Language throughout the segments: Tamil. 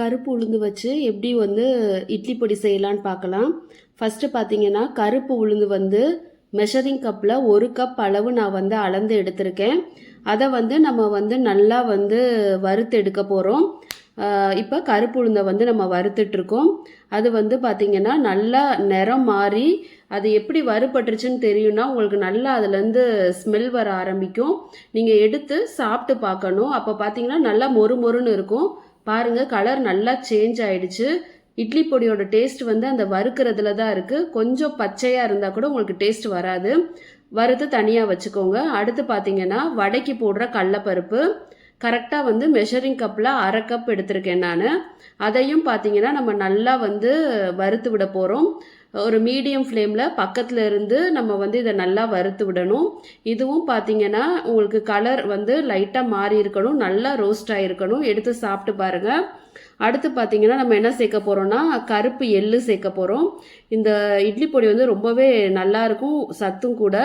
கருப்பு உளுந்து வச்சு எப்படி வந்து இட்லி பொடி செய்யலான்னு பார்க்கலாம். ஃபஸ்ட்டு பார்த்தீங்கன்னா கருப்பு உளுந்து வந்து மெஷரிங் கப்பில் ஒரு கப் அளவு நான் வந்து அளந்து எடுத்திருக்கேன். அதை வந்து நம்ம வந்து நல்லா வந்து வறுத்து எடுக்க போகிறோம் இப்போ கருப்பு உளுந்தை வந்து நம்ம வறுத்துட்ருக்கோம் அது வந்து பார்த்திங்கன்னா நல்லா நிறம் மாறி அது எப்படி வறுபட்டுருச்சுன்னு தெரியும்னா உங்களுக்கு நல்லா அதுலேருந்து ஸ்மெல் வர ஆரம்பிக்கும். நீங்கள் எடுத்து சாப்பிட்டு பார்க்கணும். அப்போ பார்த்தீங்கன்னா நல்லா மொறு மொறுன்னு இருக்கும். பாருங்க கலர் நல்லா சேஞ்ச் ஆயிடுச்சு. இட்லி பொடியோட டேஸ்ட் வந்து அந்த வறுக்கிறதுல தான் இருக்குது கொஞ்சம் பச்சையாக இருந்தால் கூட உங்களுக்கு டேஸ்ட் வராது. வறுத்து தனியாக வச்சுக்கோங்க. அடுத்து பார்த்தீங்கன்னா வடைக்கு போடுற கடலப்பருப்பு. கரெக்டாக வந்து மெஷரிங் கப்பில் அரை கப் எடுத்திருக்கேன் நான். அதையும் பார்த்தீங்கன்னா நம்ம நல்லா வந்து வறுத்து விட போகிறோம் ஒரு மீடியம் ஃப்ளேமில் பக்கத்தில் இருந்து நம்ம வந்து இதை நல்லா வறுத்து விடணும். இதுவும் பார்த்தீங்கன்னா உங்களுக்கு கலர் வந்து லைட்டாக மாறி இருக்கணும் நல்லா ரோஸ்ட் ஆகிருக்கணும் எடுத்து சாப்பிட்டு பாருங்கள் அடுத்து பார்த்தீங்கன்னா நம்ம என்ன சேர்க்க போகிறோம்னா கருப்பு எள்ளு சேர்க்க போகிறோம் இந்த இட்லி பொடி வந்து ரொம்பவே நல்லா இருக்கும் சத்தும் கூட.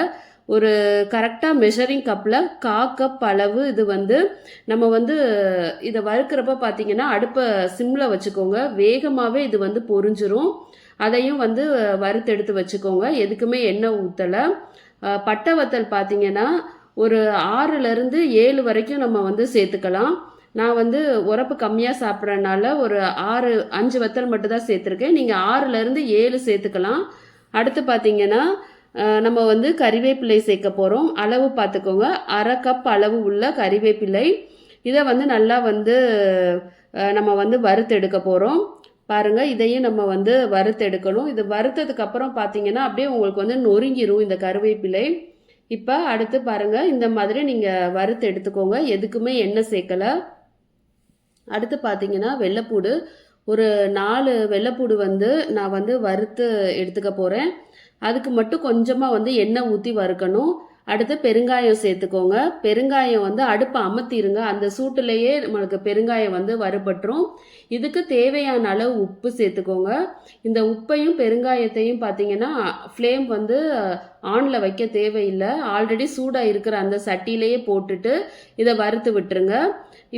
ஒரு கரெக்டாக மெஷரிங் கப்பில் கா கப் அளவு இது வந்து நம்ம வந்து இதை வறுக்கிறப்ப பார்த்தீங்கன்னா அடுப்பை சிம்மில் வச்சுக்கோங்க. வேகமாகவே இது வந்து பொறிஞ்சிரும் அதையும் வந்து வறுத்தெடுத்து வச்சுக்கோங்க. எதுக்குமே எண்ணெய் ஊற்றலை பட்டை வத்தல் பார்த்தீங்கன்னா ஒரு ஆறுலேருந்து ஏழு வரைக்கும் நம்ம வந்து சேர்த்துக்கலாம். நான் வந்து உரப்பு கம்மியாக சாப்பிட்றனால ஒரு ஆறு அஞ்சு வத்தல் மட்டும் தான் சேர்த்துருக்கேன் நீங்கள் ஆறுலேருந்து ஏழு சேர்த்துக்கலாம். அடுத்து பார்த்தீங்கன்னா நம்ம வந்து கறிவேப்பிலை சேர்க்க போகிறோம் அளவு பார்த்துக்கோங்க. அரை கப் அளவு உள்ள கறிவேப்பிலை. இதை வந்து நல்லா வந்து நம்ம வந்து வறுத்து எடுக்க போகிறோம் பாருங்கள் இதையும் நம்ம வந்து வறுத்து எடுக்கணும் இது வறுத்ததுக்கு அப்புறம் பார்த்தீங்கன்னா அப்படியே உங்களுக்கு வந்து நொறுங்கிரும் இந்த கருவேப்பிலை இப்போ அடுத்து பாருங்கள் இந்த மாதிரி நீங்கள் வறுத்து எடுத்துக்கோங்க. எதுக்குமே எண்ணெய் சேர்க்கலை. அடுத்து பார்த்தீங்கன்னா வெள்ளைப்பூடு. ஒரு நாலு வெள்ளைப்பூடு வந்து நான் வந்து வறுத்து எடுத்துக்க போகிறேன் அதுக்கு மட்டும் கொஞ்சமாக வந்து எண்ணெய் ஊற்றி வறுக்கணும். அடுத்து பெருங்காயம் சேர்த்துக்கோங்க. பெருங்காயம் வந்து அடுப்பை அமர்த்திருங்க அந்த சூட்டுலேயே நம்மளுக்கு பெருங்காயம் வந்து வறுபட்டுரும். இதுக்கு தேவையான அளவு உப்பு சேர்த்துக்கோங்க. இந்த உப்பையும் பெருங்காயத்தையும் பார்த்தீங்கன்னா ஃப்ளேம் வந்து ஆனில் வைக்க தேவையில்லை. ஆல்ரெடி சூடாக இருக்கிற அந்த சட்டியிலேயே போட்டுட்டு இதை வறுத்து விட்டுருங்க.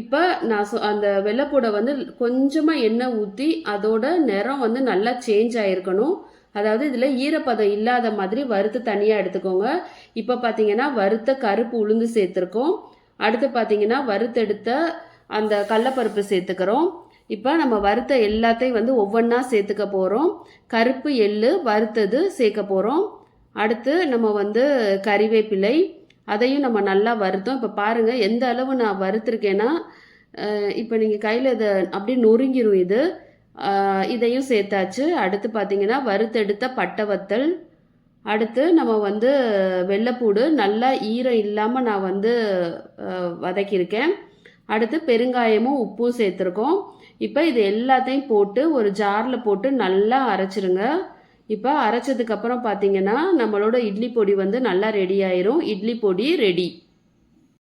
இப்போ நான் அந்த வெள்ளைப்பூடை வந்து கொஞ்சமாக எண்ணெய் ஊற்றி அதோட நிறம் வந்து நல்லா சேஞ்ச் ஆகிருக்கணும் அதாவது இதில் ஈரப்பதம் இல்லாத மாதிரி வறுத்து தனியாக எடுத்துக்கோங்க. இப்போ பார்த்தீங்கன்னா வறுத்த கருப்பு உளுந்து சேர்த்துருக்கோம். அடுத்து பார்த்தீங்கன்னா வறுத்தெடுத்த அந்த கடலப்பருப்பு சேர்த்துக்கிறோம். இப்போ நம்ம வறுத்த எல்லாத்தையும் வந்து ஒவ்வொன்றா சேர்த்துக்க போகிறோம் கருப்பு எள்ளு வறுத்தது சேர்க்க போகிறோம் அடுத்து நம்ம வந்து கறிவேப்பிலை அதையும் நம்ம நல்லா வறுத்தோம். இப்போ பாருங்கள் எந்த அளவு நான் வறுத்துருக்கேன்னா இப்போ நீங்கள் கையில் இதை அப்படியே நொறுங்கிடும் இது. இதையும் சேர்த்தாச்சு. அடுத்து பார்த்தீங்கன்னா வறுத்தெடுத்த பட்டை வத்தல். அடுத்து நம்ம வந்து வெள்ளைப்பூடு நல்லா ஈரம் இல்லாமல் நான் வந்து வதக்கியிருக்கேன். அடுத்து பெருங்காயமும் உப்பும் சேர்த்துருக்கோம். இப்போ இது எல்லாத்தையும் போட்டு ஒரு ஜாரில் போட்டு நல்லா அரைச்சிருங்க. இப்போ அரைச்சதுக்கப்புறம் பார்த்தீங்கன்னா நம்மளோட இட்லி பொடி வந்து நல்லா ரெடி ஆயிரும். இட்லி பொடி ரெடி